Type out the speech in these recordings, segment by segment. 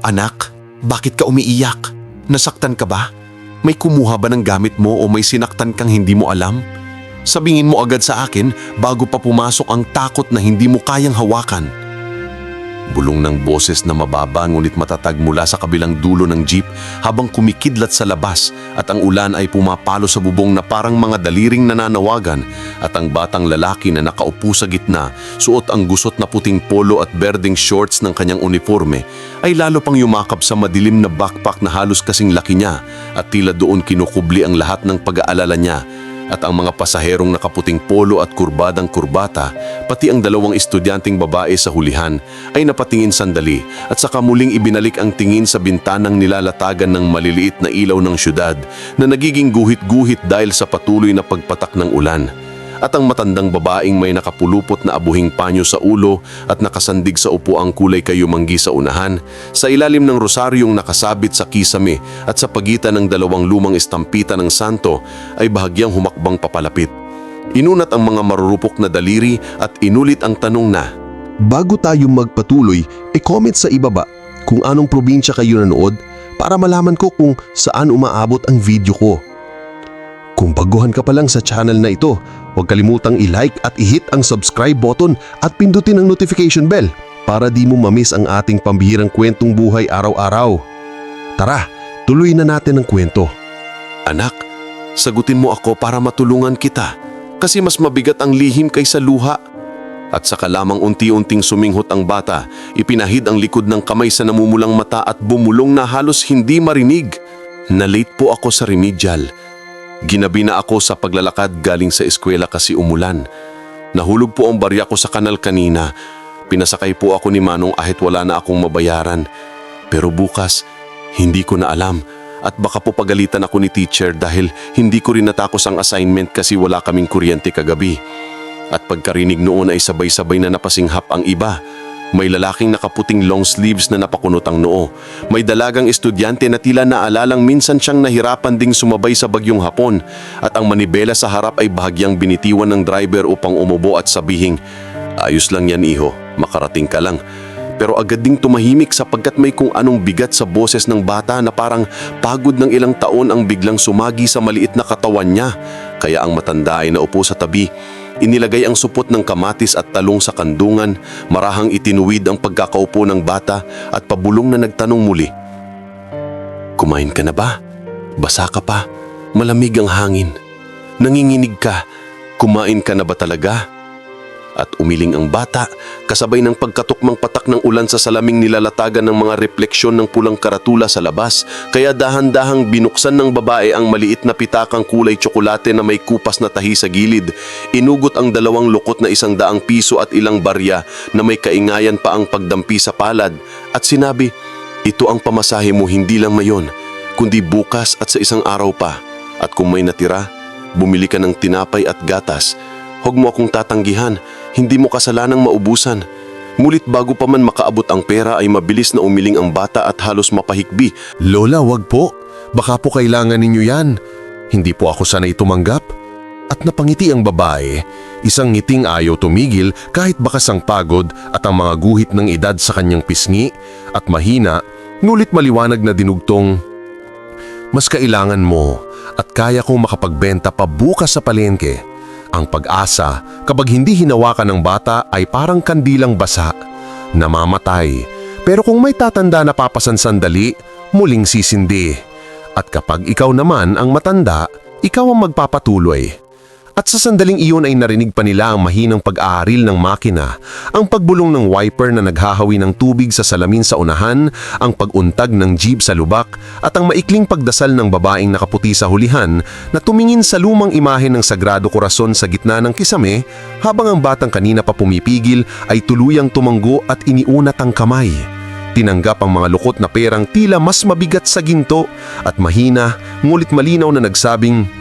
Anak, bakit ka umiiyak? Nasaktan ka ba? May kumuha ba ng gamit mo o may sinaktan kang hindi mo alam? Sabingin mo agad sa akin bago pa pumasok ang takot na hindi mo kayang hawakan. Bulong ng boses na mababa ngunit matatag mula sa kabilang dulo ng jeep habang kumikidlat sa labas at ang ulan ay pumapalo sa bubong na parang mga daliring nananawagan at ang batang lalaki na nakaupo sa gitna, suot ang gusot na puting polo at berdeng shorts ng kanyang uniforme ay lalo pang yumakap sa madilim na backpack na halos kasing laki niya at tila doon kinukubli ang lahat ng pag-aalala niya at ang mga pasaherong nakaputing polo at kurbadang kurbata, pati ang dalawang estudyanteng babae sa hulihan, ay napatingin sandali at saka muling ibinalik ang tingin sa bintanang nilalatagan ng maliliit na ilaw ng syudad na nagiging guhit-guhit dahil sa patuloy na pagpatak ng ulan at ang matandang babaeng may nakapulupot na abuhing panyo sa ulo at nakasandig sa upuang kulay kayumanggi sa unahan, sa ilalim ng rosaryong nakasabit sa kisame at sa pagitan ng dalawang lumang estampita ng santo ay bahagyang humakbang papalapit. Inunat ang mga marurupok na daliri at inulit ang tanong na, Bago tayo magpatuloy, e-comment sa ibaba kung anong probinsya kayo nanood para malaman ko kung saan umaabot ang video ko. Kung baguhan ka pa lang sa channel na ito, huwag kalimutang i-like at i-hit ang subscribe button at pindutin ang notification bell para di mo mamiss ang ating pambihirang kwentong buhay araw-araw. Tara, tuloy na natin ang kwento. Anak, sagutin mo ako para matulungan kita kasi mas mabigat ang lihim kaysa luha. At saka lamang unti-unting suminghot ang bata, ipinahid ang likod ng kamay sa namumulang mata at bumulong na halos hindi marinig. Nalate po ako sa remedial. Ginabi na ako sa paglalakad galing sa eskwela kasi umulan. Nahulog po ang barya ko sa kanal kanina. Pinasakay po ako ni Manong ahit wala na akong mabayaran. Pero bukas, hindi ko na alam at baka po pagalitan ako ni teacher dahil hindi ko rin natakos ang assignment kasi wala kaming kuryente kagabi. At pagkarinig noon ay sabay-sabay na napasinghap ang iba. May lalaking nakaputing long sleeves na napakunot ang noo. May dalagang estudyante na tila naalalang minsan siyang nahirapan ding sumabay sa bagyong hapon. At ang manibela sa harap ay bahagyang binitiwan ng driver upang umubo at sabihing, Ayos lang yan iho, makarating ka lang. Pero agad ding tumahimik sapagkat may kung anong bigat sa boses ng bata na parang pagod ng ilang taon ang biglang sumagi sa maliit na katawan niya. Kaya ang matanda ay naupo sa tabi. Inilagay ang supot ng kamatis at talong sa kandungan, marahang itinuwid ang pagkakaupo ng bata at pabulong na nagtanong muli. Kumain ka na ba? Basa ka pa? Malamig ang hangin. Nanginginig ka. Kumain ka na ba talaga? At umiling ang bata, kasabay ng pagkatukmang patak ng ulan sa salaming nilalatagan ng mga refleksyon ng pulang karatula sa labas, kaya dahan-dahang binuksan ng babae ang maliit na pitakang kulay tsokolate na may kupas na tahi sa gilid. Inugot ang dalawang lukot na isang daang piso at ilang barya na may kaingayan pa ang pagdampi sa palad at sinabi, ito ang pamasahe mo hindi lang ngayon, kundi bukas at sa isang araw pa. At kung may natira, bumili ka ng tinapay at gatas. Huwag mo akong tatanggihan, hindi mo kasalanang maubusan. Mulit bago pa man makaabot ang pera ay mabilis na umiling ang bata at halos mapahikbi. Lola, wag po. Baka po kailangan ninyo yan. Hindi po ako sanay tumanggap. At napangiti ang babae, isang ngiting ayaw tumigil kahit bakas ang pagod at ang mga guhit ng edad sa kanyang pisngi at mahina, ngulit maliwanag na dinugtong, Mas kailangan mo at kaya kong makapagbenta pa bukas sa palengke. Ang pag-asa kapag hindi hinawakan ng bata ay parang kandilang basa, namamatay. Pero kung may tatanda na papasan sandali, muling sisindi. At kapag ikaw naman ang matanda, ikaw ang magpapatuloy. At sa sandaling iyon ay narinig pa nila ang mahinang pag-aaril ng makina, ang pagbulong ng wiper na naghahawi ng tubig sa salamin sa unahan, ang pag-untag ng jeep sa lubak, at ang maikling pagdasal ng babaeng nakaputi sa hulihan na tumingin sa lumang imahe ng Sagrado Corazon sa gitna ng kisame habang ang batang kanina pa pumipigil ay tuluyang tumanggo at iniunat ang kamay. Tinanggap ang mga lukot na perang tila mas mabigat sa ginto at mahina, ngulit malinaw na nagsabing,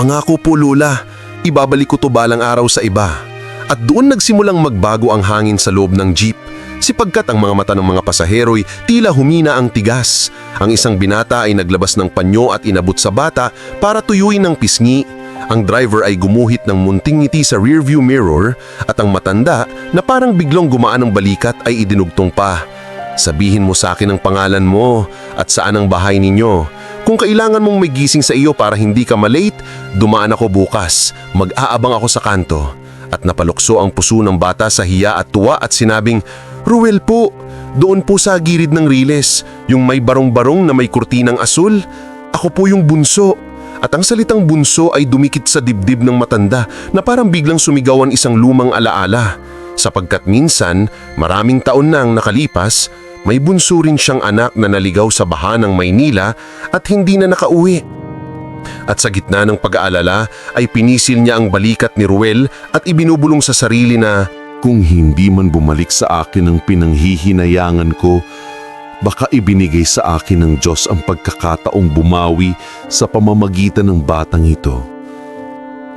Pangako po Lola, ibabalik ko to balang araw sa iba. At doon nagsimulang magbago ang hangin sa loob ng jeep. Sipagkat ang mga mata ng mga pasahero'y tila humina ang tigas. Ang isang binata ay naglabas ng panyo at inabot sa bata para tuyuin ng pisngi. Ang driver ay gumuhit ng munting ngiti sa rearview mirror at ang matanda na parang biglong gumaan ng balikat ay idinugtong pa. Sabihin mo sa akin ang pangalan mo at saan ang bahay ninyo. Kung kailangan mong may gising sa iyo para hindi ka malate, dumaan ako bukas. Mag-aabang ako sa kanto. At napalukso ang puso ng bata sa hiya at tuwa at sinabing, Ruel po, doon po sa gilid ng riles, yung may barong-barong na may kurtinang asul. Ako po yung bunso. At ang salitang bunso ay dumikit sa dibdib ng matanda na parang biglang sumigawan isang lumang alaala. Sapagkat minsan, maraming taon nang nakalipas, may bunso rin siyang anak na naligaw sa baha ng Maynila at hindi na nakauwi. At sa gitna ng pag-aalala ay pinisil niya ang balikat ni Ruel at ibinubulong sa sarili na Kung hindi man bumalik sa akin ang pinanghihinayangan ko, baka ibinigay sa akin ng Diyos ang pagkakataong bumawi sa pamamagitan ng batang ito.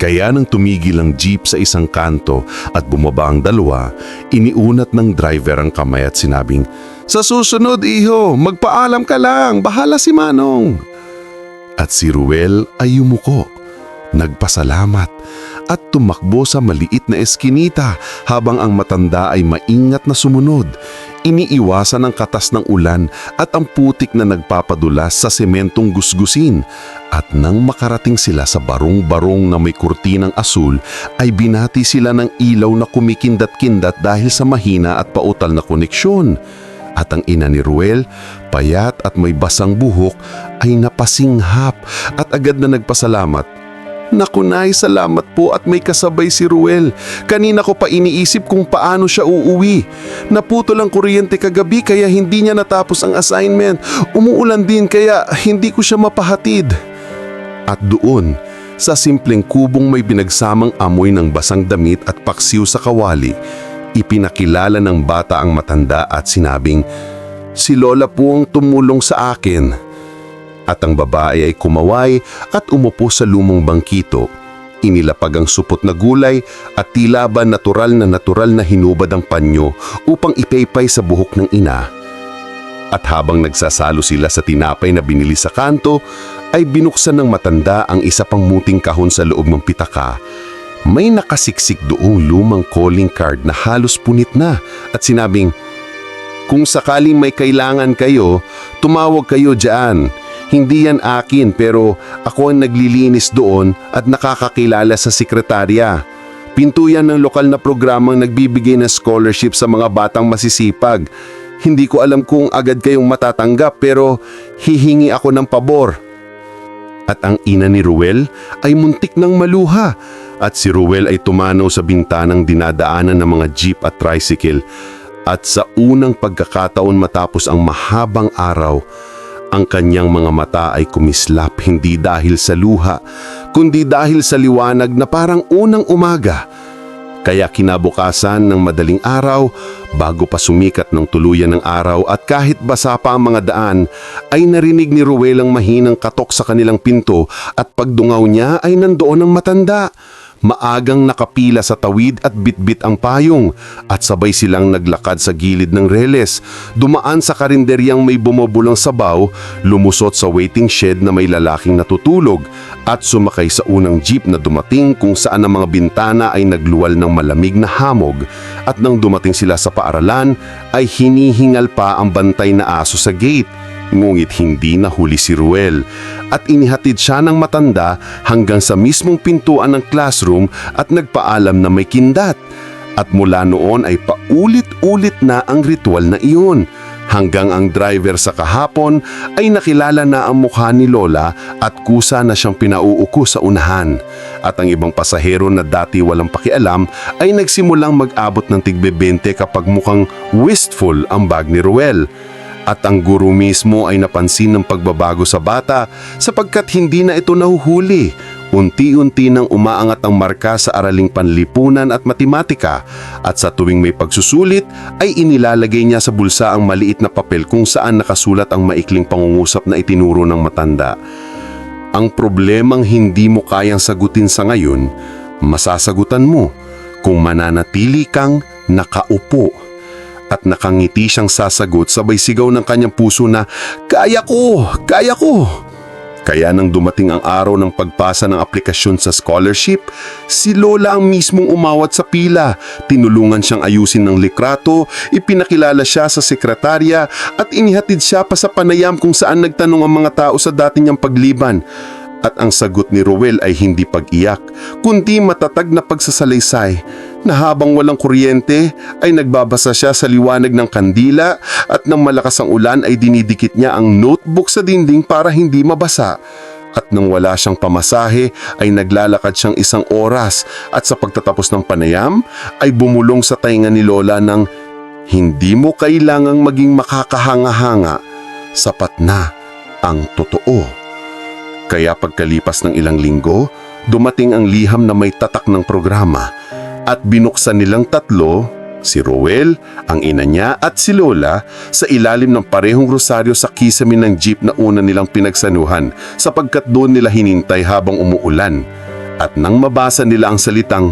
Kaya nang tumigil ang jeep sa isang kanto at bumaba ang dalawa, iniunat ng driver ang kamay at sinabing, Sa susunod, iho, magpaalam ka lang, bahala si Manong. At si Ruel ay yumuko, nagpasalamat at tumakbo sa maliit na eskinita habang ang matanda ay maingat na sumunod. Iniiwasan ang katas ng ulan at ang putik na nagpapadulas sa sementong gusgusin. At nang makarating sila sa barong-barong na may kurtinang asul, ay binati sila ng ilaw na kumikindat-kindat dahil sa mahina at pautal na koneksyon. At ang ina ni Ruel, payat at may basang buhok, ay napasinghap at agad na nagpasalamat Naku nay, salamat po at may kasabay si Ruel. Kanina ko pa iniisip kung paano siya uuwi. Naputol ang kuryente kagabi kaya hindi niya natapos ang assignment. Umuulan din kaya hindi ko siya mapahatid. At doon, sa simpleng kubong may binagsamang amoy ng basang damit at paksiw sa kawali, ipinakilala ng bata ang matanda at sinabing, Si Lola po ang tumulong sa akin at ang babae ay kumaway at umupo sa lumang bangkito. Inilapag ang supot na gulay at tila ba natural na natural na hinubad ang panyo upang ipaypay sa buhok ng ina. At habang nagsasalo sila sa tinapay na binili sa kanto, ay binuksan ng matanda ang isa pang muting kahon sa loob ng pitaka. May nakasiksik doong lumang calling card na halos punit na at sinabing, Kung sakaling may kailangan kayo, tumawag kayo dyan. Hindi yan akin pero ako ang naglilinis doon at nakakakilala sa sekretarya. Pinto yan ng lokal na programang nagbibigay ng scholarship sa mga batang masisipag. Hindi ko alam kung agad kayong matatanggap pero hihingi ako ng pabor. At ang ina ni Ruel ay muntik ng maluha at si Ruel ay tumanaw sa bintanang dinadaanan ng mga jeep at tricycle. At sa unang pagkakataon matapos ang mahabang araw, ang kanyang mga mata ay kumislap hindi dahil sa luha, kundi dahil sa liwanag na parang unang umaga. Kaya kinabukasan ng madaling araw, bago pa sumikat ng tuluyan ng araw at kahit basa pa ang mga daan, ay narinig ni Ruel ang mahinang katok sa kanilang pinto at pagdungaw niya ay nandoon ang matanda. Maagang nakapila sa tawid at bitbit ang payong at sabay silang naglakad sa gilid ng reles. Dumaan sa karinderyang may bumubulang sabaw, lumusot sa waiting shed na may lalaking natutulog at sumakay sa unang jeep na dumating kung saan ang mga bintana ay nagluwal ng malamig na hamog at nang dumating sila sa paaralan ay hinihingal pa ang bantay na aso sa gate. Ngunit hindi nahuli si Ruel at inihatid siya ng matanda hanggang sa mismong pintuan ng classroom at nagpaalam na may kindat. At mula noon ay paulit-ulit na ang ritual na iyon hanggang ang driver sa kahapon ay nakilala na ang mukha ni Lola at kusa na siyang pinauuko sa unahan. At ang ibang pasahero na dati walang pakialam ay nagsimulang mag-abot ng tigbe-20 kapag mukhang wistful ang bag ni Ruel. At ang guro mismo ay napansin ng pagbabago sa bata sapagkat hindi na ito nahuhuli. Unti-unti nang umaangat ang marka sa araling panlipunan at matematika at sa tuwing may pagsusulit ay inilalagay niya sa bulsa ang maliit na papel kung saan nakasulat ang maikling pangungusap na itinuro ng matanda. Ang problemang hindi mo kayang sagutin sa ngayon, masasagutan mo kung mananatili kang nakaupo at nakangiti siyang sasagot sabay sigaw ng kanyang puso na, Kaya ko! Kaya ko! Kaya nang dumating ang araw ng pagpasa ng aplikasyon sa scholarship, si Lola ang mismong umawat sa pila. Tinulungan siyang ayusin ng likrato, ipinakilala siya sa sekretarya at inihatid siya pa sa panayam kung saan nagtanong ang mga tao sa dati niyang pagliban. At ang sagot ni Ruel ay hindi pag-iyak, kundi matatag na pagsasalaysay na habang walang kuryente ay nagbabasa siya sa liwanag ng kandila at nang malakas ang ulan ay dinidikit niya ang notebook sa dinding para hindi mabasa. At nang wala siyang pamasahe ay naglalakad siyang isang oras at sa pagtatapos ng panayam ay bumulong sa tainga ni Lola ng hindi mo kailangang maging makakahanga-hanga, sapat na ang totoo. Kaya pagkalipas ng ilang linggo, dumating ang liham na may tatak ng programa at binuksan nilang tatlo, si Roel, ang ina niya at si Lola sa ilalim ng parehong rosaryo sa kisame ng jeep na una nilang pinagsanuhan sapagkat doon nila hinintay habang umuulan. At nang mabasa nila ang salitang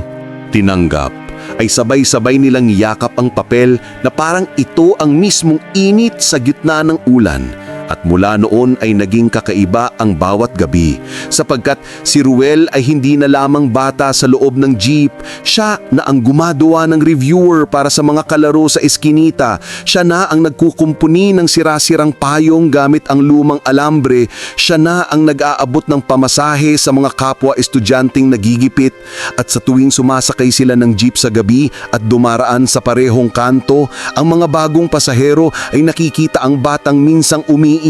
Tinanggap ay sabay-sabay nilang yakap ang papel na parang ito ang mismong init sa gitna ng ulan. At mula noon ay naging kakaiba ang bawat gabi sapagkat si Ruel ay hindi na lamang bata sa loob ng jeep. Siya na ang gumagawa ng reviewer para sa mga kalaro sa eskinita. Siya na ang nagkukumpuni ng sirasirang payong gamit ang lumang alambre. Siya na ang nag-aabot ng pamasahe sa mga kapwa estudyanteng nagigipit. At sa tuwing sumasakay sila ng jeep sa gabi at dumaraan sa parehong kanto, ang mga bagong pasahero ay nakikita ang batang minsang umiiyak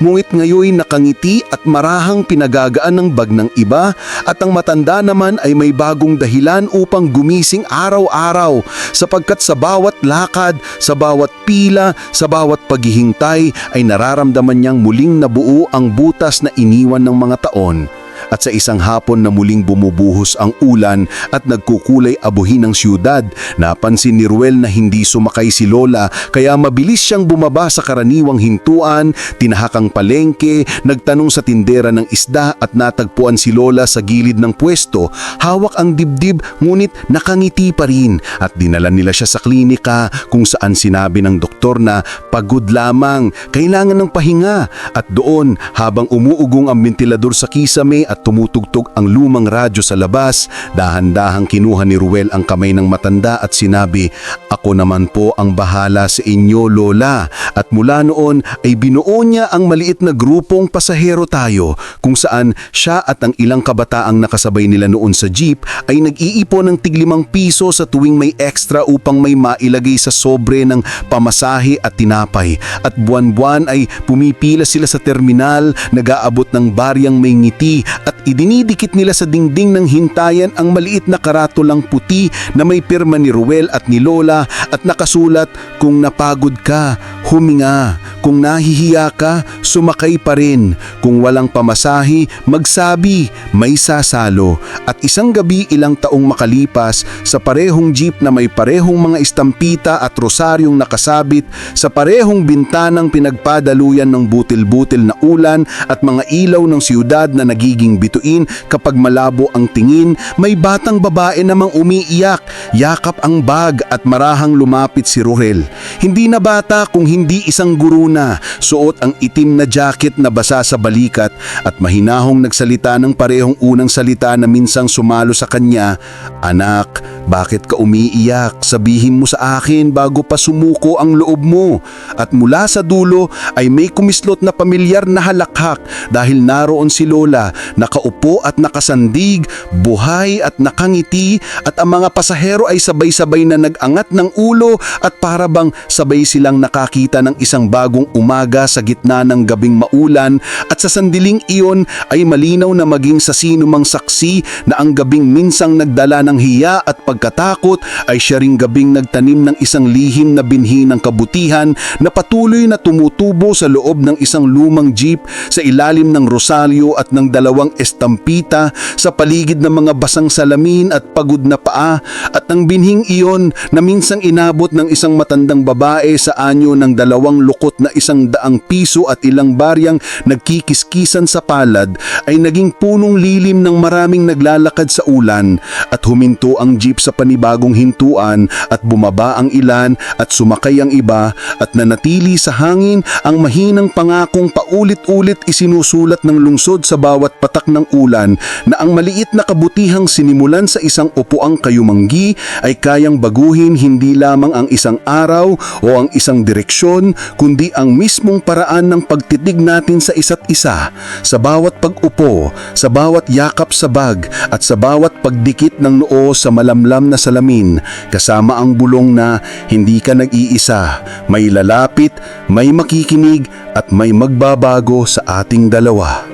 ngunit ngayon nakangiti at marahang pinagagaan ng bag ng iba at ang matanda naman ay may bagong dahilan upang gumising araw-araw sapagkat sa bawat lakad, sa bawat pila, sa bawat paghihintay ay nararamdaman niyang muling nabuo ang butas na iniwan ng mga taon. At sa isang hapon na muling bumubuhos ang ulan at nagkukulay abuhin ng siyudad, napansin ni Ruel na hindi sumakay si Lola kaya mabilis siyang bumaba sa karaniwang hintuan, tinahakang palengke, nagtanong sa tindera ng isda at natagpuan si Lola sa gilid ng pwesto. Hawak ang dibdib ngunit nakangiti pa rin at dinala nila siya sa klinika kung saan sinabi ng doktor na pagod lamang, kailangan ng pahinga at doon habang umuugong ang ventilador sa kisame at tumutugtog ang lumang radyo sa labas, dahan-dahang kinuha ni Ruel ang kamay ng matanda at sinabi, Ako naman po ang bahala sa inyo, Lola. At mula noon ay binuo niya ang maliit na grupong pasahero tayo kung saan siya at ang ilang kabataang nakasabay nila noon sa jeep ay nag-iipon ng tiglimang piso sa tuwing may extra upang may mailagay sa sobre ng pamasahe at tinapay. At buwan-buwan ay pumipila sila sa terminal, nag-aabot ng baryang may ngiti at idinidikit nila sa dingding ng hintayan ang maliit na karatulang puti na may pirma ni Ruel at ni Lola at nakasulat kung napagod ka, huminga, kung nahihiya ka, sumakay pa rin, kung walang pamasahi, magsabi, may sasalo. At isang gabi ilang taong makalipas sa parehong jeep na may parehong mga istampita at rosaryong nakasabit sa parehong bintanang pinagpadaluyan ng butil-butil na ulan at mga ilaw ng siyudad na nagiging bituin kapag malabo ang tingin, may batang babae namang umiiyak, yakap ang bag at marahang lumapit si Rohel. Hindi na bata kung hindi isang guru na, suot ang itim na jacket na basa sa balikat at mahinahong nagsalita ng parehong unang salita na minsang sumalo sa kanya, Anak, bakit ka umiiyak? Sabihin mo sa akin bago pa sumuko ang loob mo. At mula sa dulo ay may kumislot na pamilyar na halakhak dahil naroon si Lola, nakaupo at nakasandig, buhay at nakangiti at ang mga pasahero ay sabay-sabay na nag-angat ng ulo at para bang sabay silang nakakita ng isang bagong umaga sa gitna ng gabing maulan at sa sandiling iyon ay malinaw na maging sa sino mang saksi na ang gabing minsang nagdala ng hiya at pagkatakot ay siya ring gabing nagtanim ng isang lihim na binhi ng kabutihan na patuloy na tumutubo sa loob ng isang lumang jeep sa ilalim ng rosalyo at ng dalawang estampita sa paligid ng mga basang salamin at pagod na paa at ang binhing iyon na minsang inabot ng isang matandang babae sa anyo ng dalawang lukot na isang daang piso at ilang ilang baryang nagkikiskisan sa palad ay naging punong lilim ng maraming naglalakad sa ulan at huminto ang jeep sa panibagong hintuan at bumaba ang ilan at sumakay ang iba at nanatili sa hangin ang mahinang pangakong paulit-ulit isinusulat ng lungsod sa bawat patak ng ulan na ang maliit na kabutihang sinimulan sa isang upuang kayumanggi ay kayang baguhin hindi lamang ang isang araw o ang isang direksyon kundi ang mismong paraan ng pagtitig natin sa isa't isa sa bawat pag-upo, sa bawat yakap sa bag at sa bawat pagdikit ng noo sa malamlam na salamin kasama ang bulong na hindi ka nag-iisa, may lalapit, may makikinig at may magbabago sa ating dalawa.